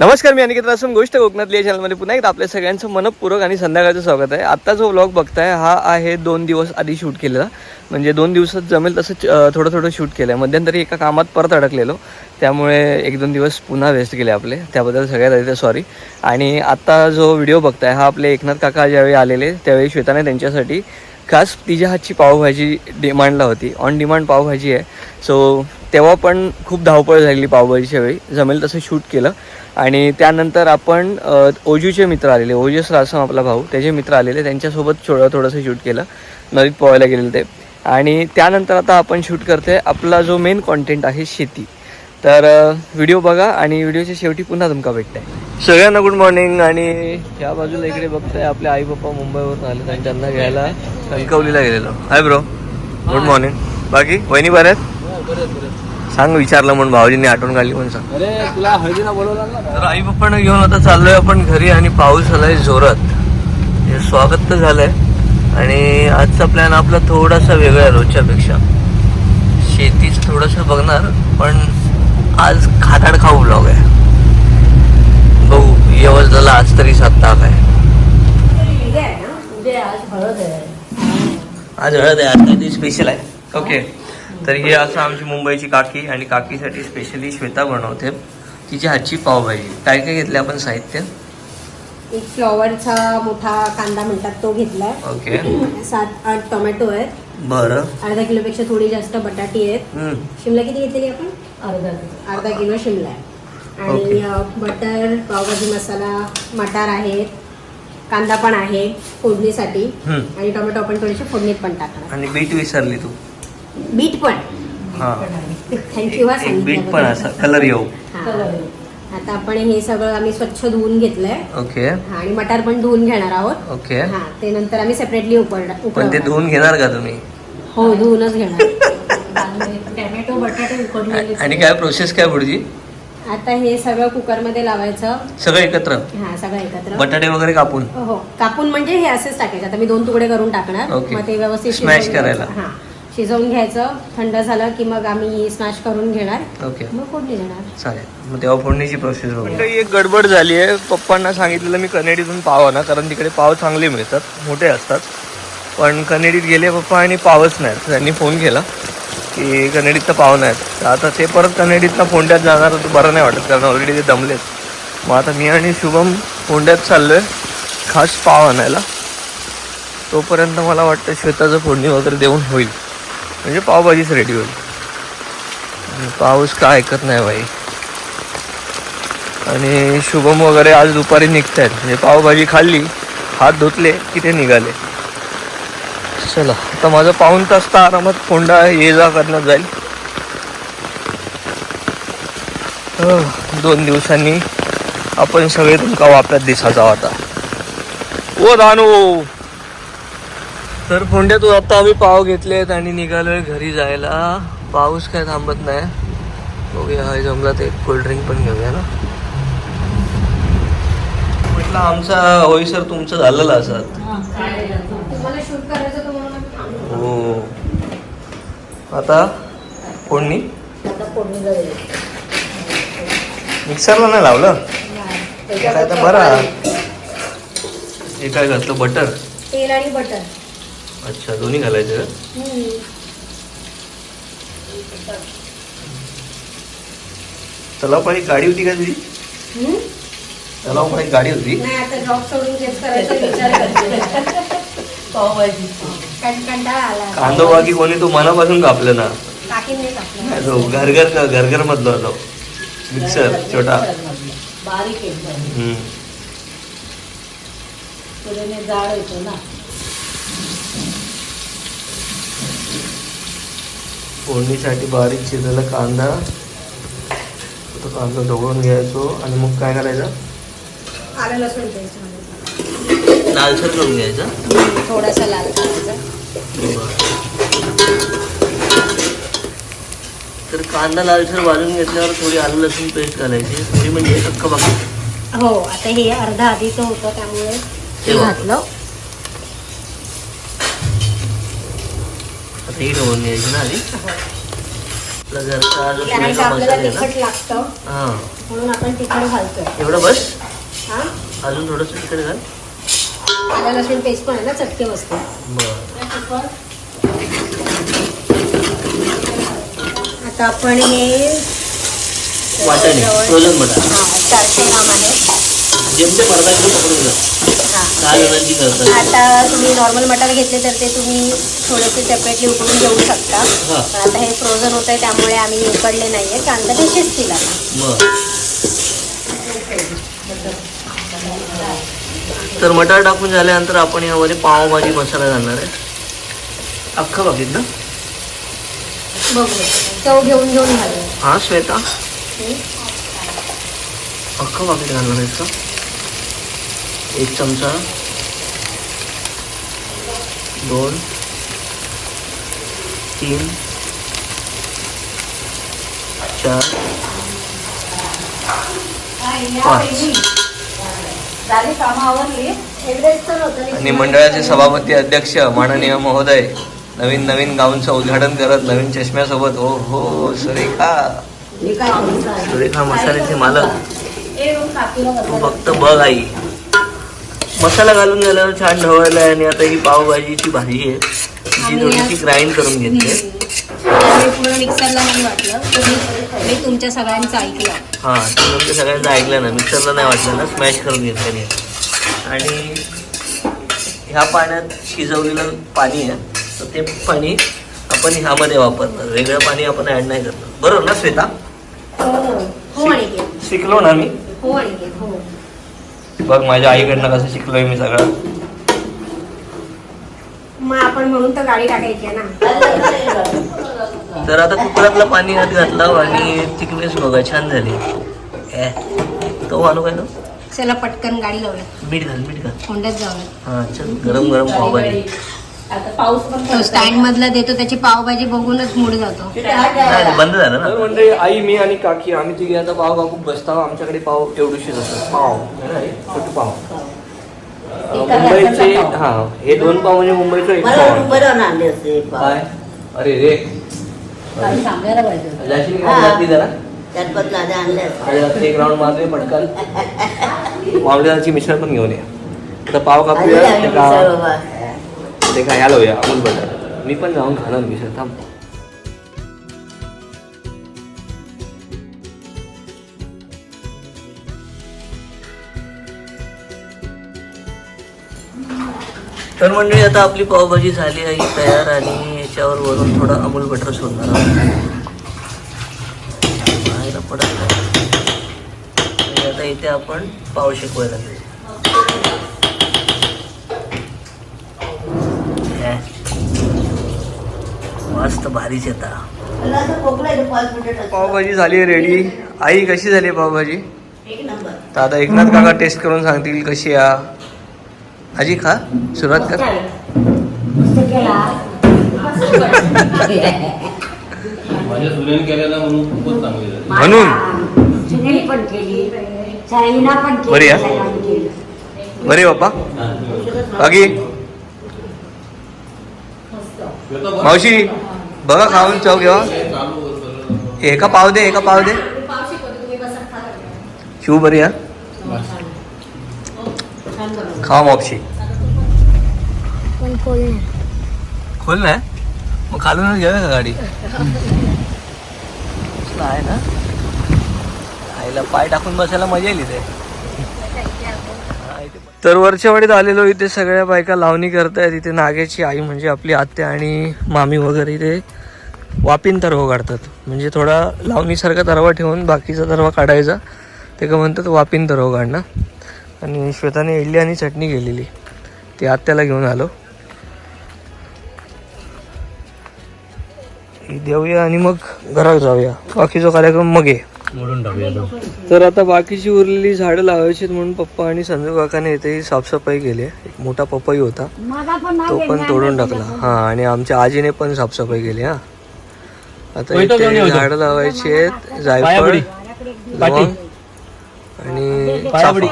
नमस्कार मी अनिकेत असून गोष्ट कोकणातली या चॅनलमध्ये पुन्हा एकदा आपल्या सगळ्यांचं मनपूर्वक आणि संध्याकाळचं स्वागत आहे. आत्ता जो व्लॉग बघताय हा आहे दोन दिवस आधी शूट केलेला. म्हणजे दोन दिवसात जमेल तसं थोडं थोडं शूट केलं आहे मध्यंतरी एका कामात परत अडकलेलो. त्यामुळे एक दोन दिवस पुन्हा वेस्ट गेले आपले. त्याबद्दल सगळ्यात आधी सॉरी आणि आत्ता जो व्हिडिओ बघताय हा आपले एकनाथ काका ज्यावेळी आलेले त्यावेळी श्वेताने त्यांच्यासाठी खास तिच्या हातची पावभाजी डिमांडला होती. ऑन डिमांड पावभाजी आहे. सो तेव्हा पण खूप धावपळ झालेली पावभाजीच्या वेळी. जमेल तसं शूट केलं. आणि त्यानंतर आपण ओजूचे मित्र आलेले ओजस रासम आपला भाऊ त्याचे मित्र आलेले त्यांच्यासोबत थोडं थोडंसं शूट केलं नदीत पोहायला गेलेले ते. आणि त्यानंतर आता आपण शूट करते आपला जो मेन कॉन्टेंट आहे शेती. तर व्हिडिओ बघा आणि व्हिडिओच्या शेवटी पुन्हा तुमका भेटतंय. सगळ्यांना गुड मॉर्निंग आणि ह्या बाजूला इकडे बघताय आपले आई बाप्पा मुंबईवरून आले आणि त्यांना घ्यायला कणकवलीला गेलेलो. हाय ब्रो गुड मॉर्निंग बाकी? वहिनी बऱ्यात. हो, सांग विचारलं म्हणून भाऊजींनी आठवण काढली म्हणून सांग. अरे तुला हळदीला बोलवलं तर आई पप्पांना घेऊन आता चाललोय आपण घरी आणि पाऊस आलाय जोरात. हे स्वागत तर झालंय. आणि आजचा प्लॅन आपला थोडासा वेगळा आहे रोजच्या पेक्षा शेतीच थोडस बघणार पण आज खाताड खाऊ ब्लॉग आहे. बघू झाला आज तरी सात ताक आहे आज हळद आहे. आज काहीतरी स्पेशल आहे. ओके तर हे असं आमची मुंबईची काकी आणि काकीसाठी स्पेशली श्वेता बनवते. तिची हातची पावभाजी. काय काय घेतले आपण साहित्य? एक फ्लॉवरचा मोठा कांदा म्हणतात तो घेतलाय. ओके. सात आठ टोमॅटो आहेत. बरं. अर्धा किलोपेक्षा थोडी जास्त बटाटी आहेत. शिमला किती घेतलेली आपण? अर्धा. अर्धा किलो शिमला आहे. आणि बटर पावभाजी मसाला मटार आहेत. कांदा पण आहे फोडणीसाठी. आणि टोमॅटो आपण थोडेसे फोडणीत पण टाकणार. आणि बीट विसरली तू. बीट पण. हा. थँक्यू हा एक बीट पण असा कलर येऊ. हा. आता आपण हे सगळं आम्ही स्वच्छ धुवून घेतलंय. ओके. हा, आणि मटार पण धुवून घेणार आहोत. ओके. हा ते नंतर आम्ही सेपरेटली उकडणार पण ते उकडवणार. धुवून घेणार का तुम्ही? हो धुवूनच घेणार. टोमॅटो बटाटे उकडलेले. आणि काय प्रोसेस काय पुढची आता हे सगळं कुकरमध्ये लावायचं. सगळं एकत्र? हा सगळं एकत्र. बटाटे वगैरे कापून? हो कापून म्हणजे हे असेच टाकायचे. आता मी दोन तुकडे करून टाकणार. ओके. मग ते व्यवस्थित Smash शिजवून करायला. घ्यायचं. हा. शिजवून घ्यायचं थंड झालं की मग आम्ही स्मॅश करून घेणार. ओके. मग फोडणी देणार. चालेल. मग तेव्हा फोडणीची प्रोसेस बघू एक गडबड झाली आहे. पप्पांना सांगितलेलं मी कनेडीतून पाव आणा कारण तिकडे पाव चांगले मिळतात मोठे असतात. पण कनेडीत गेले पप्पा आणि पावच नाहीत. त्यांनी फोन केला की कनेडीतनं पाव नाहीत. तर आता ते परत कनेडीतनं फोंड्यात जाणार तर बरं नाही वाटत कारण ऑलरेडी ते दमलेत. मग आता मी आणि शुभम फोंड्यात चाललो आहे खास पाव आणायला. तोपर्यंत मला वाटतं श्वेताचं फोडणी वगैरे देऊन होईल. म्हणजे पावभाजीच रेडी होईल. पाऊस काय ऐकत नाही बाई. आणि शुभम वगैरे आज दुपारी निघतायत. म्हणजे पावभाजी खाल्ली हात धुतले की ते निघाले. चला आता माझं पाऊन तास तर आरामात कोंडा ये जा करण्यात जाईल. दोन दिवसांनी आपण सगळे तुमका वापरात दिसायचा होता ओ रानू तर फोंड्यातून आता आम्ही पाव घेतलेत आणि निघालोय घरी जायला. पाऊस काय थांबत नाही. बघूया हा जमला ते कोल्ड्रिंक पण घेऊया ना. म्हटलं आमचा होई सर तुमचं झालेलं असत हो आता फोडणी? मिक्सरला नाही लावलं? काय तर बरं. हे काय घातलं? बटर? तेल आणि बटर. अच्छा दोन्ही घालायचं का? तलाव गाडी होती का तुझी? तलाव गाडी होती? नाही आता जॉब सोडून तेच करायचा विचार करते. कं- कंटाळा आला. कांदो बाकी कोणी तो मनापासून कापलं ना. काकींनी कापलं. नाही तो घरघर घरघर मधला तो. मिक्सर छोटा. बारीक एकदम. जाड येतो ना. फोडणीसाठी बारीक चिरलेला कांदा. तो कांदा ढवळून घ्यायचो. आणि मग काय करायचं? लसूण लालसर करून घ्यायचं? थोडासा लाल करायचा. तर कांदा लालसर भाजून घेतल्यावर थोडी आलं लसूण पेस्ट घालायची. थोडी म्हणजे अख्खा बाकी हो आता हे अर्धा आधीचं होतं त्यामुळे ते. घातलं. आता ही ढवळून घ्यायची ना आधी? हो. जो कारण का आपल्याला ना? तिखट लागतं. हा. म्हणून आपण तिखट घालतोय. एवढं बस? हा? अजून थोडंसं तिखट घाल. आलं लसूण पेस्ट पण आहे ना चटके बसते बरं. आता आपण हे वाटाणे फ्रोझन मटार हा, चारशे ग्राम आहे. जेमते पकडून हा काय आता तुम्ही नॉर्मल मटार घेतले तर ते तुम्ही थोडेसे सेपरेटली उकडून घेऊ शकता. हा. पण आता हे फ्रोझन होत आहे त्यामुळे आम्ही उकडले नाहीये. कांदा ते शिजतील आता. बर. तर मटार टाकून झाल्यानंतर आपण यामध्ये पावभाजी मसाला घालणार आहे. अख्खा बाकीत ना? बघू चव घेऊन घेऊन घालू हा श्वेता? अख्खा बाकीट घालणार आहेस का? एक चमचा दोन तीन चार पाच. आणि मंडळाचे सभापती अध्यक्ष माननीय महोदय नवीन नवीन गाऊनचं उद्घाटन करत नवीन चष्म्यासोबत हो हो सुरेखा. सुरेखा मसाल्याचे मालक. तू फक्त बघ आई. मसाला घालून झाल्यावर छान ढवळला आणि आता ही पावभाजीची भाजी आहे. जी थोडीशी ग्राइंड करून घेतली पूर्ण मिक्सरला नाही वाटलं. तर मी मी तुमच्या सगळ्यांचं ऐकलं. हा तुमच्या सगळ्यांचं ऐकलं ना. मिक्सरला नाही वाटलं ना. स्मॅश करून घेतलेली आहे आणि ह्या पाण्यात शिजवलेलं पाणी आहे. तर ते पाणी आपण ह्यामध्ये वापरणार. वेगळं पाणी आपण ऍड नाही करणार. बरोबर ना श्वेता? हो हो. हो शिकलो ना मी. हो हो. बघ माझ्या आईकडनं कसं शिकलोय मी सगळं. मग आपण म्हणून तर गाडी टाकायची आहे ना. तर आता कुकरातलं पाणी आत घातलं आणि थिकनेस बघा छान झाली. ए, तो आणू काय चला पटकन गाडी लावूया. मीठ घाल मीठ घाल. कोंड्यात जाऊया. हा चल गरम गरम पावभाजी आता पाऊस पण तो स्टँड मधला देतो त्याची पावभाजी बघूनच मूड जातो. नाही बंद झालं ना. तर म्हणजे आई मी आणि काकी आम्ही तिघे आता पाव काकू बसता. आमच्याकडे पाव एवढीशीच असतात. पाव. है ना आई? छोटे पाव. अं, मुंबईचे हा हे दोन पाव म्हणजे मुंबईचं एक मला पाव. आणले असते काय? अरे रे. काही सांगायला पाहिजे जाशील का घरातली जरा. त्यात पण लाद्या आणल्या असते. आणि रात्री एक राऊंड मारतोय पटकन. पावल्याची मिसळ पण घेऊन ये. आता पाव कापूया. मिसळ बाबा. ते काय आलो या अमूल बटर मी पण जाऊन खाणार मिसळ थांब. तर मंडळी आता आपली पावभाजी झाली आहे तयार आणि याच्यावर वरून थोडं अमूल बटर सोडणार आहोत. बाहेर पडत नाही. आता इथे आपण पाव शेकवायला मस्त भारीच येतात. पावभाजी झाली रेडी आई कशी झाली पावभाजी? एक नंबर तर आता एकनाथ काका टेस्ट करून सांगतील कशी या आजी खा. सुरुवात कर. म्हणून खूपच चांगली झाली. म्हणून? सुनेली पण केली चायना पण केली बरी. बरे बाप्पा बाकी? मावशी? बघा खाऊन चव घेवा. एका पाव दे एका पाव दे. शिव बरी हा? खा मावशी खोल ना. मग खालूनच घेऊया का गाडी? आहे ना? आईला पाय टाकून बसायला मजा येईल इथे. तर वरच्यावाडीत आलेलो इथे सगळ्या बायका लावणी करतायत. इथे नागेची आई म्हणजे आपली आत्या आणि मामी वगैरे इथे वापिन तरवा काढतात. म्हणजे थोडा लावणीसारखा तरवा ठेवून बाकीचा तरवा काढायचा. ते का म्हणतात वापिन तरवा काढणं. आणि श्वेताने इडली आणि चटणी केलेली. ती आत्याला घेऊन आलो. ही देऊया आणि मग घरात जाऊया. बाकीचा कार्यक्रम मग. आहे. तर आता बाकीची उरलेली झाडं लावायची म्हणून पप्पा आणि संजू काकाने इथे साफसफाई केली. एक मोठा पपई होता. तो पण तोडून टाकला. हा आणि आमच्या आजीने पण साफसफाई केली हा. आता इथे झाड लावायची आहेत जायफळ लवंग आणि पायाबडी.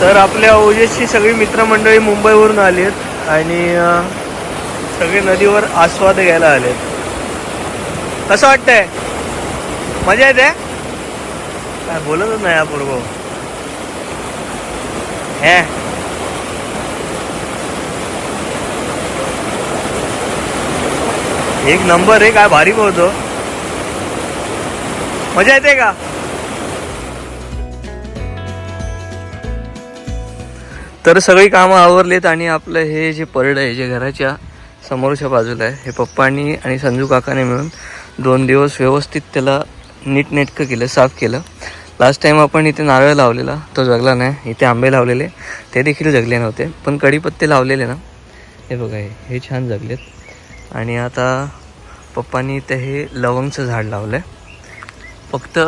तर आपल्या ओजेसची सगळी मित्रमंडळी मुंबईवरून आली आहेत आणि सगळे नदीवर आस्वाद घ्यायला आले आहेत कसं वाटतंय? मजा येते? काय बोलतच नाही अपूर्व हे. एक नंबर आहे काय भारी पोहतो मजा येते का? तर सगळी कामं आवरलीत आणि आपलं हे जे परड आहे जे घराच्या समोरच्या बाजूला आहे हे पप्पांनी आणि संजू काकाने मिळून दोन दिवस व्यवस्थित त्याला नीटनेटकं केलं साफ केलं. लास्ट टाईम आपण इथे नारळ लावलेला तो जगला नाही. इथे आंबे लावलेले ते देखील जगले नव्हते. पण कढीपत्ते लावलेले ना. हे बघा हे हे छान जगलेत. आणि आता पप्पांनी इथे हे लवंगचं झाड लावलं आहे फक्त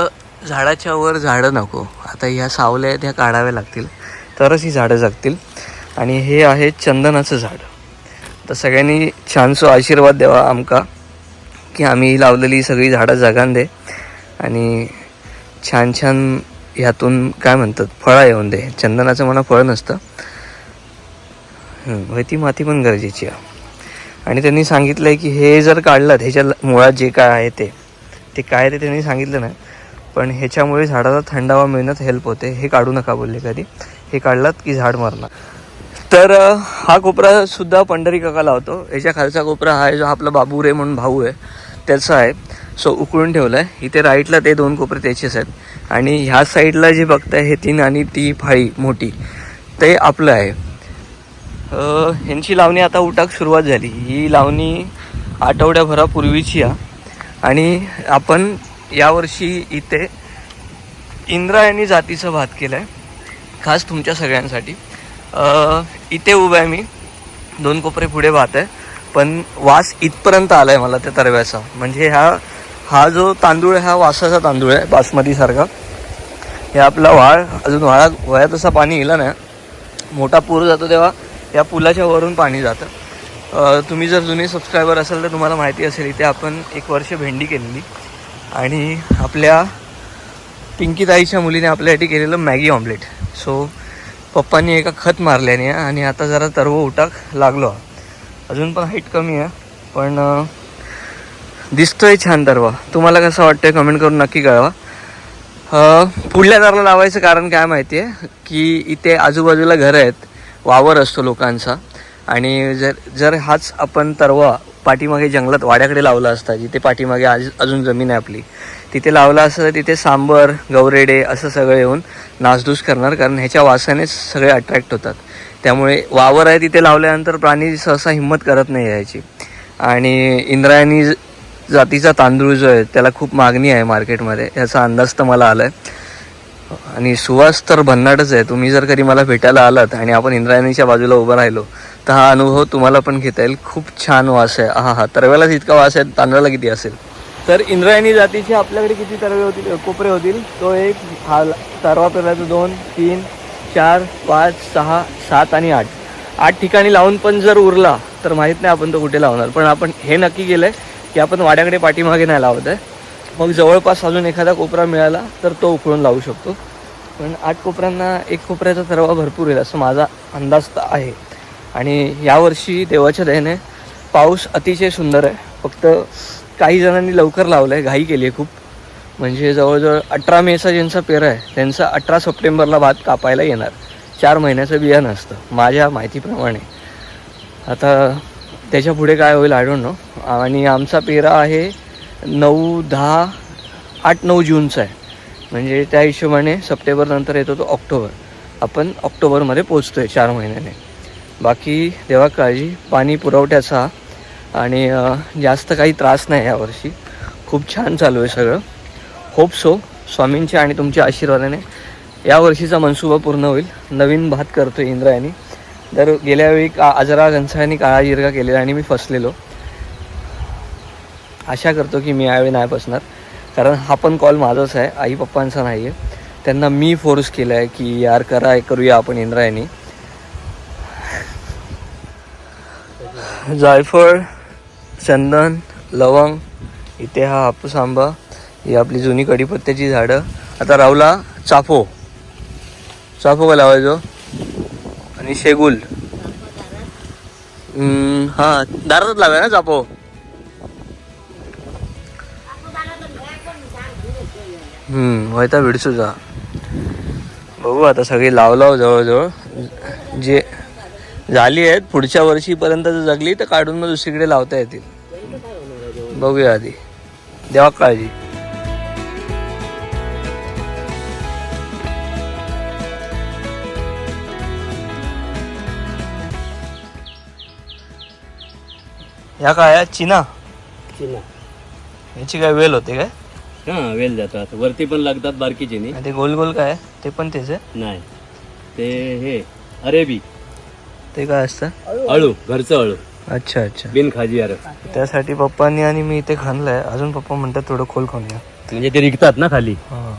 झाडाच्या वर झाडं नको. आता ह्या सावल्या आहेत ह्या काढाव्या लागतील. तरच ही झाडं जगतील. आणि हे आहे चंदनाचं झाड. तर सगळ्यांनी छानसो आशीर्वाद द्यावा आमका. की आम्ही लावलेली सगळी झाडं जगान दे आणि छान छान ह्यातून काय म्हणतात फळं येऊन दे. चंदनाचं मला फळ नसतं. हं, होय ती माती पण गरजेची आहे. आणि त्यांनी सांगितलं आहे की हे जर काढलं ह्याच्या मुळात जे काय आहे ते ते काय ते त्यांनी सांगितलं नाही. पण ह्याच्यामुळे झाडाला थंडावा मिळण्यात हेल्प होते. हे काढू नका बोलले कधी. हे काढलात की झाड मरणार. तर हा कोपरा सुद्धा पंढरी काका लावतो याच्या खालचा कोपरा हा आहे जो आपला बाबू रे म्हणून भाऊ आहे. त्याचा आहे. सो उकळून ठेवला आहे इथे राईटला ते दोन कोपरे त्याचेच आहेत. आणि ह्या साईडला जे बघताय हे तीन आणि ती फाळी मोठी. ते आपलं आहे. ह्यांची लावणी आता उटाक सुरुवात झाली. ही लावणी आठवड्याभरापूर्वीची आहे आणि आपण यावर्षी इथे इंद्रायणी जातीचं भात केलं आहे खास तुमच्या सगळ्यांसाठी. इथे उभा आहे मी. दोन कोपरे पुढे पाहत आहे. पण वास इथपर्यंत आला आहे मला त्या तरव्याचा. म्हणजे ह्या हा जो तांदूळ आहे हा वासाचा तांदूळ आहे बासमतीसारखा. हे आपला वाळ अजून वाळात वयात असा पाणी येलं नाही. मोठा पूर जातो तेव्हा या पुलाच्या वरून पाणी जातं. तुम्ही जर जुने सबस्क्रायबर असाल तर तुम्हाला माहिती असेल इथे आपण एक वर्ष भेंडी केलेली. आणि आपल्या पिंकीताईच्या मुलीने आपल्यासाठी केलेलं मॅगी ऑमलेट सो पप्पांनी एका खत मारल्याने आणि आता जरा तरव उटाक लागलो. अजून पण हाईट कमी आहे पण दिसतोय छान तरवा तुम्हाला कसं वाटतंय कमेंट करून नक्की कळवा. पुढल्या दाराला लावायचं कारण काय माहिती आहे? की इथे आजूबाजूला घरं आहेत वावर असतो लोकांचा. आणि जर जर हाच आपण तरवा पाठीमागे जंगलात वाड्याकडे लावला असता जिथे पाठीमागे आज अजून जमीन आहे आपली तिथे लावला असं तिथे सांबर गौरेडे असं सगळं येऊन नासधूस करणार कारण ह्याच्या वासानेच सगळे अट्रॅक्ट होतात. त्यामुळे वावर आहे तिथे लावल्यानंतर प्राणी सहसा हिंमत करत नाही यायची. आणि इंद्रायणी जातीचा तांदूळ जो आहे त्याला खूप मागणी आहे मार्केटमध्ये. याचा अंदाज तर मला आला आहे आणि सुवास तर भन्नाटच आहे. तुम्ही जर कधी मला भेटायला आलात आणि आपण इंद्रायणीच्या बाजूला उभं राहिलो तर हा अनुभव तुम्हाला पण घेता येईल. खूप छान वास आहे. हा हा तरव्यालाच इतका वास आहे तांदळाला किती असेल? तर इंद्रायणी जातीचे आपल्याकडे किती तरवे होतील कोपरे होतील? तो एक हा तरवा पेरायचा दोन तीन चार पाच सहा सात आणि आठ. आठ ठिकाणी लावून पण जर उरला तर माहीत नाही आपण तो कुठे लावणार. पण आपण हे नक्की केलं आहे की आपण वाड्याकडे पाठीमागे नाही लावत आहे. मग जवळपास अजून एखादा कोपरा मिळाला तर तो उकळून लावू शकतो. पण आठ कोपऱ्यांना एक कोपऱ्याचा तरवा भरपूर येईल असं माझा अंदाज तर आहे. आणि यावर्षी देवाच्या दयेने पाऊस अतिशय सुंदर आहे. फक्त काही जणांनी लवकर लावलं आहे घाई केली आहे खूप. म्हणजे जवळजवळ अठरा मेचा ज्यांचा पेरा आहे त्यांचा अठरा सप्टेंबरला भात कापायला येणार. चार महिन्याचं बियाणं असतं माझ्या माहितीप्रमाणे. आता त्याच्या पुढे काय होईल आय डोंट नो आणि आमचा पेरा आहे नऊ दहा आठ नऊ जूनचा आहे. म्हणजे त्या हिशोबाने सप्टेंबरनंतर येतो तो ऑक्टोबर. आपण ऑक्टोबरमध्ये पोचतो आहे चार महिन्याने. बाकी देवा काळजी पाणी पुरवठ्याचा आणि जास्त काही त्रास नाही यावर्षी खूप छान चालू आहे सगळं. होप सो स्वामींच्या आणि तुमच्या आशीर्वादाने यावर्षीचा मनसुबा पूर्ण होईल. नवीन भात करतो इंद्रायणी. तर गेल्यावेळी का आजरा गंसाळ्यांनी काळा जिरगा केलेला आणि मी फसलेलो. आशा करतो की मी यावेळी नाही फसणार. कारण हा पण कॉल माझाच आहे. आई पप्पांचा नाही आहे त्यांना मी फोर्स केला आहे की यार करा करूया आपण इंद्रायणी. जायफळ चंदन लवंग इथे हा हापूस आंबा ही आपली जुनी कढीपत्त्याची झाडं. आता रावला चाफो. चाफो का लावायचो? आणि शेगुल. हां हा दारातच लावाय ना चापो हम्म वयता बघू आता सगळे लाव लाव जवळजवळ. जे झाली आहेत. पुढच्या वर्षीपर्यंत जर जगली तर काढून मग दुसरीकडे लावता येतील. बघूया आधी. देवा काळजी. ह्या काय आहेत? चिना? याची काय वेल होते काय? हा वेल जातात. वरती पण लागतात बारकीचे नाही आणि ते गोल गोल काय? ते पण तेच आहे? नाही. ते हे अरेबी. ते काय असतं? अळू घरचं अळू. अच्छा अच्छा. बिन खाजी अरे त्यासाठी पप्पांनी आणि मी इथे खाणलंय अजून पप्पा म्हणतात थोडं खोल खाऊया. म्हणजे ते रिकतात ना खाली? हा.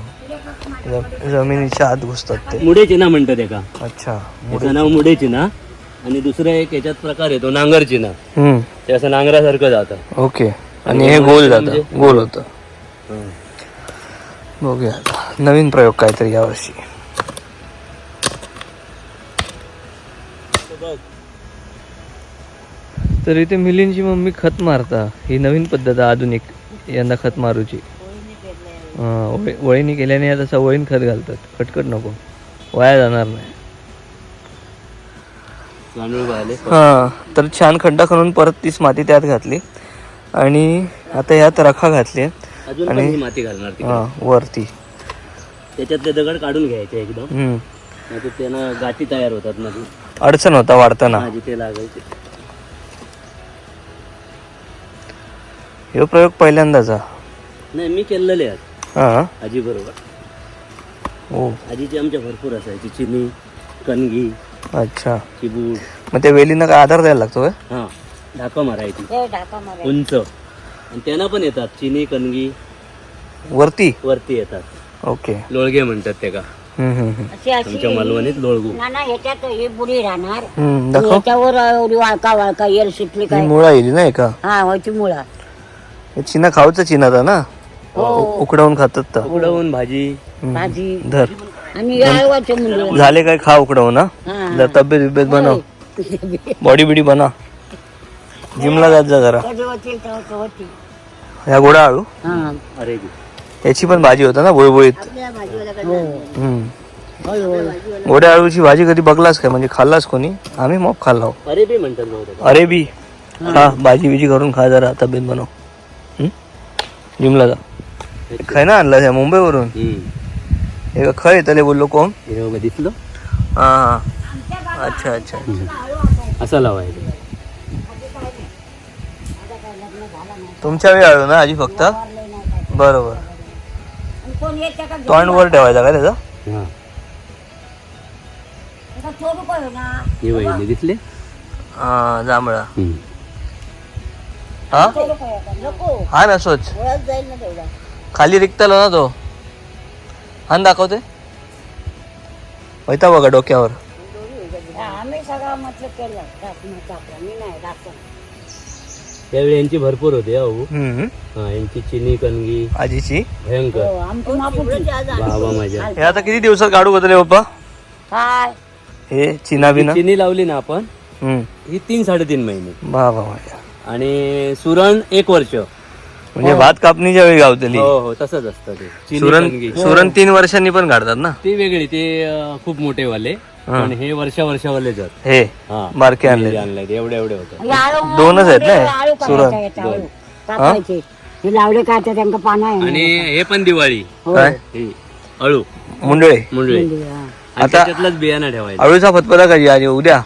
जमिनीच्या आत घुसतात ते. मुडेची ना म्हणतात एका. अच्छा त्याचं नाव मुडेची ना आणि दुसरं एक याच्यात प्रकार येतो नांगरची ना हम्म. ते असं नांगरासारखं जातं. ओके. आणि हे गोल जातं. गोल होतं. बघूया. नवीन प्रयोग काहीतरी यावर्षी. तर इथे मिलिंदची मम्मी खत मारता. ही नवीन पद्धत आहे आधुनिक यंदा खत मारूची. हा, वळी- वळीनी केल्याने आता सवयीन खत घालतात. कटकट नको. वाया जाणार नाही. हा तर छान खड्डा खणून परत तीच माती त्यात घातली. आणि आता यात रखा घातली. ही माती घालणार हा वरती. त्याच्यातले दगड काढून घ्यायचे एकदम. त्यांना गाठी तयार होतात ना ती अडचण होता वाढताना. हा, जिथे लागायचे हे प्रयोग पहिल्यांदाचा नाही मी केलेले आहेत. हा. आजी बरोबर. हो आजीची आमच्या भरपूर असायची चिनी कणगी अच्छा. चिबूड. मग त्या वेलीनं काय आधार द्यायला लागतो काय हा ढाका मारायची. उंच. आणि त्यांना पण येतात चिनी कणगी वरती? वरती येतात. ओके. लोळगे म्हणतात ते का. अशी अशी मालवणीत लोळगू. ना ना ह्याच्यात ही राहणार. हम्म, दाखव. याच्यावर एवढी वाळका वाळका येल सुटली ही काय? मुळा येईल ना एका हा व्हायची मुळा. हे चिना खाऊचा चिनाचा ना? उ- उकडवून खातात तर उडवून भाजी. हम्म. भाजी. धर. आणि याळवाचे मुलं झाले काय? खा उकडवून हा हा. जर तब्येत बिब्येत बनव. बॉडी बिडी बनव जिमला जात जा जरा. कधी होती तेव्हा तर होती ह्या गोडा आळू. हा. अरे याची पण भाजी होता ना बुळबुळीत. हो हम्म. गोड्या आळूची भाजी कधी बघलास काय? म्हणजे खाल्लास कोणी? आम्ही मग खाल्ला अरे बी म्हणतात बहुतेक अरे बी. हा. भाजी बिजी करून खा जरा तब्येत बनव. हम्म? जिमला जा. खाय ना आणलं मुंबईवरून. हम्म. हे खय तले बोललो कोण? हे बघा दिसलं? हा हा. अच्छा अच्छा असं लावायचं तुमच्या वेळ आळू ना आजी फक्त? बरोबर. कोण येते का तोंड वर ठेवायचा का त्याचा? हा. एका चोरू पण ना. हे वहिले दिसले? हा जांभळा. हम्म. हा? पण. नको. हा ना सोच. ओळख जाईल ना तेवढा. खाली रिक्तलो ना तो. हा न दाखवते. होता बघा डोक्यावर. हा, आम्ही सगळं म्हटलं केलं. टाकलं मी नाही त्यावेळी यांची भरपूर होते अहो हम्म. हा यांची चिनी कणगी. आजीची? भयंकर. हो आमची मापुटी बाबा माझ्या. हे आता किती दिवसात काढू बदले काय हे चिना बिना? चिनी लावली ना आपण. हम्म. ही तीन साडेतीन महिने. बाबा माझ्या. आणि सुरण एक वर्ष. म्हणजे भात कापणीच्या वेळी गावतली. हो हो तसंच असतं ते. चिनी सुरण कणगी. सुरण तीन वर्षांनी पण काढतात ना? ते वेगळी ते अं, खूप मोठे वाले पण हे वर्षा वर्षावाले जात. हे हा. बारके आणले. आणले एवढे एवढे होतं. हे दोनच आहेत ना? आळू सुरण. आळू. कापायचे हे लावले काय त्यांना पानं आहे. आणि हे पण दिवाळी. हो. काय? हे अळू. मुंडळे मुंडळे हा. आणि त्याच्यातलाच बियाणं ठेवायचं. आळूचा फतफदा कधी आणि उद्या?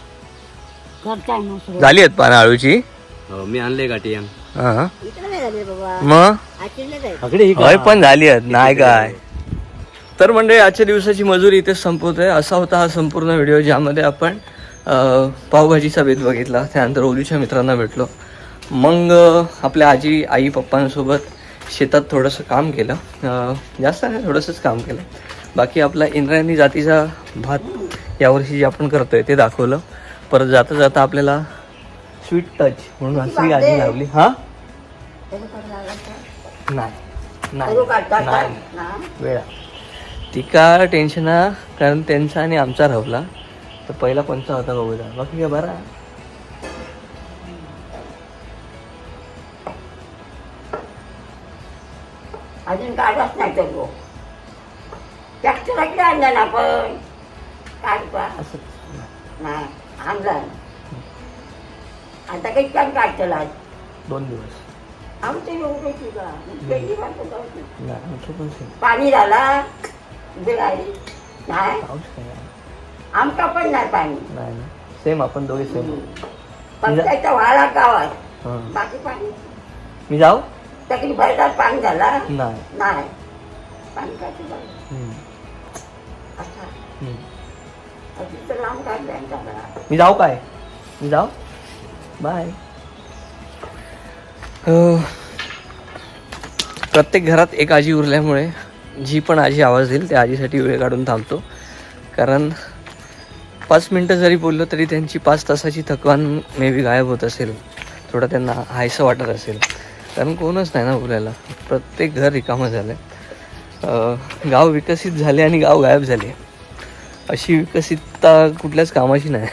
करताय ना सुरू झाली आहेत पानं आळूची हो मी आणले गाठी हा. इकडे नाही झाले बाबा. मग? ही होय पण झाली आहेत. नाही काय? तर म्हणजे आजच्या दिवसाची मजुरी इथेच संपवतोय. असा होता हा संपूर्ण व्हिडिओ ज्यामध्ये आपण पावभाजीचा बेत बघितला. त्यानंतर ओलूच्या मित्रांना भेटलो. मग आपल्या आजी आई पप्पांसोबत शेतात थोडंसं काम केलं. जास्त नाही थोडंसंच काम केलं. बाकी आपला इंद्रायणी जातीचा भात यावर्षी जे आपण करतोय ते दाखवलं. परत जाता जाता आपल्याला स्वीट टच म्हणून असली आजी लावली. हा? नाही. नाही नाही. वेळा तिका टेन्शन हा कारण त्यांचा आणि आमचा राहला. तर पहिला कोणता होता बघूया. बाकी काय बरा? अजून काढलाच नाही तो ट्रॅक्टर आणला ना आपण? नाही आणला. आता काही काम काढतला दोन दिवस. एवढे तुझा पाणी झाला. बिलारी नाही. पाऊस काय आहे? आमका पण नाही पाणी. नाही ना. सेम आपण दोघे सेम पंचायतच्या व्हाळा गावात बाकी पाणी. मी जाऊ? तरी भरतात पाणी झाला. नाही. नाही. पाणी काढतो झालं. हम्म, असा हम्म. अजून तर लांब काढलाय सगळा मी जाऊ काय? मी जाऊ? बाय प्रत्येक घरात एक आजी उरल्यामुळे जी पण आजी आवाज देईल त्या आजीसाठी वेळ काढून थांबतो. कारण पाच मिनटं जरी बोललो तरी त्यांची पाच तासाची थकवान मे बी गायब होत असेल. थोडं त्यांना हायसं वाटत असेल. कारण कोणच नाही ना बोलायला. प्रत्येक घर रिकामं झालं आहे गाव विकसित झाले आणि गाव गायब झाले. अशी विकसितता कुठल्याच कामाची नाही.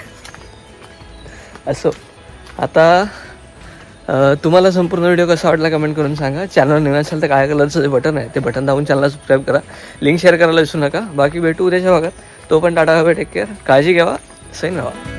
असो. आता तुम्हाला संपूर्ण व्हिडिओ कसा वाटला कमेंट करून सांगा. चॅनल नवीन असेल तर काय कलरचं जे बटन आहे ते बटन दाबून चॅनलला सबस्क्राईब करा. लिंक शेअर करायला विसरू नका. बाकी भेटू उद्याच्या भागात. तो पण टाटा हवे टेक केअर काळजी घ्यावा. सैन राहा